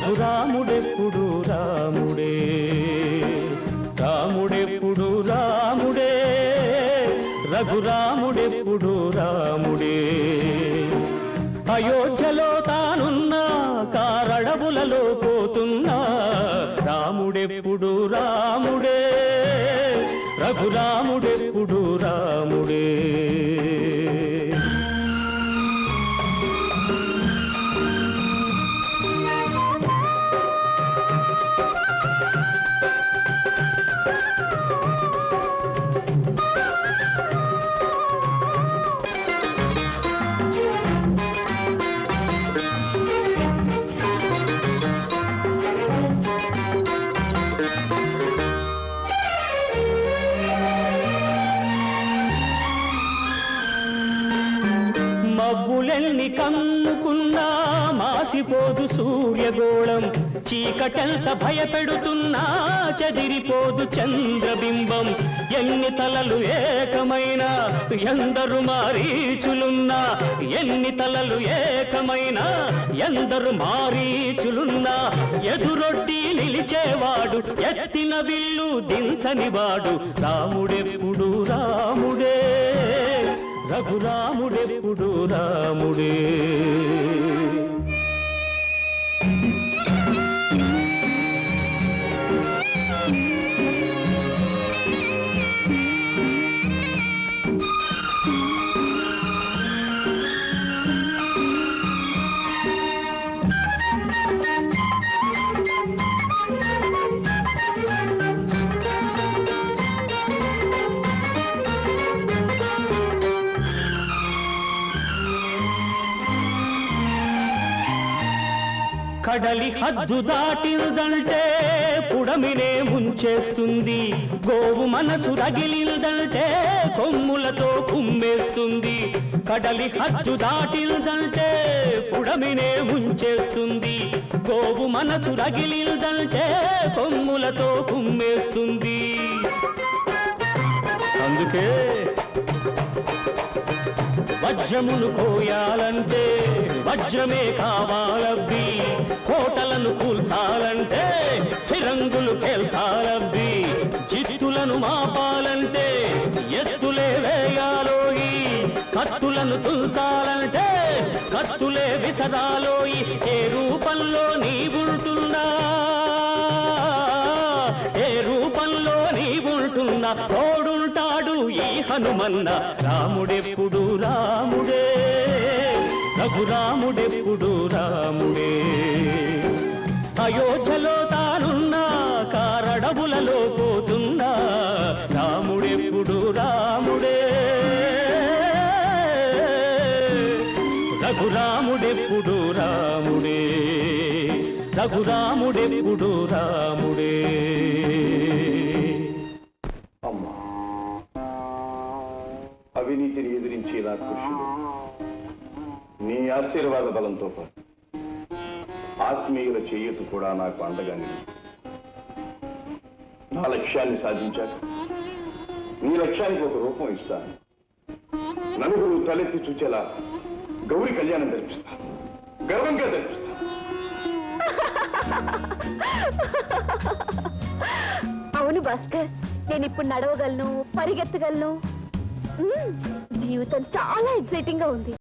రఘురాముడెప్పుడు రాముడే? రాముడెప్పుడు రాముడే? రఘురాముడెప్పుడు రాముడే? అయోధ్యలో తానున్నా కారడవులలో పోతున్నా రాముడెప్పుడు రాముడే? రఘురాముడెప్పుడు రాముడే? మబ్బులెన్ని కమ్ముకున్నా మాసిపోదు సూర్యగోళం. చీకటెంత భయపెడుతున్నా చెదిరిపోదు చంద్రబింబం. ఎన్ని తలలు ఏకమైన ఎందరు మారీచులున్నా. ఎన్ని తలలు ఏకమైన ఎందరు మారీచులున్నా. ఎదురొడ్డి నిలిచేవాడు ఎత్తిన విల్లు దించనివాడు రాముడెప్పుడు రాముడే రఘురాముడే. రఘురాముడెప్పుడు రాముడే. కడలి హద్దు దాటిందంటే పుడమినే ముంచేస్తుంది. గోవు మనసు రగిలిందంటే కొమ్ములతో కుమ్మేస్తుంది. కడలి హద్దు దాటిందంటే పుడమినే ముంచేస్తుంది. గోవు మనసు రగిలిందంటే కొమ్ములతో కుమ్మేస్తుంది. అందుకే వజ్రమును కోయాలంటే వజ్రమే కావాలబ్బి. కోటలను కూల్చాలంటే ఫిరంగులు పేల్చాలబ్బి చిత్తులను మాపాలంటే ఎత్తులే వేయాలోయి. కత్తులను తుంచాలంటే కత్తులే విసరాలోయి. ఏ రూపంలో నీవుంటున్నా? ఏ రూపంలో నీవుంటున్నా? తోడుంటాడు హనుమన్న రాముడెప్పుడు రాముడే? రఘురాముడెప్పుడు రాముడే? అయోధ్యలో తానున్నా కారడవులలో పోతున్నా రాముడెప్పుడు రాముడే? రఘురాముడెప్పుడు రాముడే? రఘురాముడెప్పుడు రాముడే? అవినీతిని ఎదిరించేలా కృషిలో నీ ఆశీర్వాద బలంతో పాటు ఆత్మీయుల చేయూత కూడా నాకు అండగా నా లక్ష్యాన్ని సాధించాక నీ లక్ష్యానికి ఒక రూపం ఇస్తాను. నలుగురు తలెత్తి చూచేలా గౌరీ కళ్యాణం జరిపిస్తాను గర్వంగా జరిపిస్తాను అవును భాస్కర్ నేను ఇప్పుడు నడవగలను పరిగెత్తగలను. జీవితం చాలా ఎక్సైటింగ్గా ఉంది.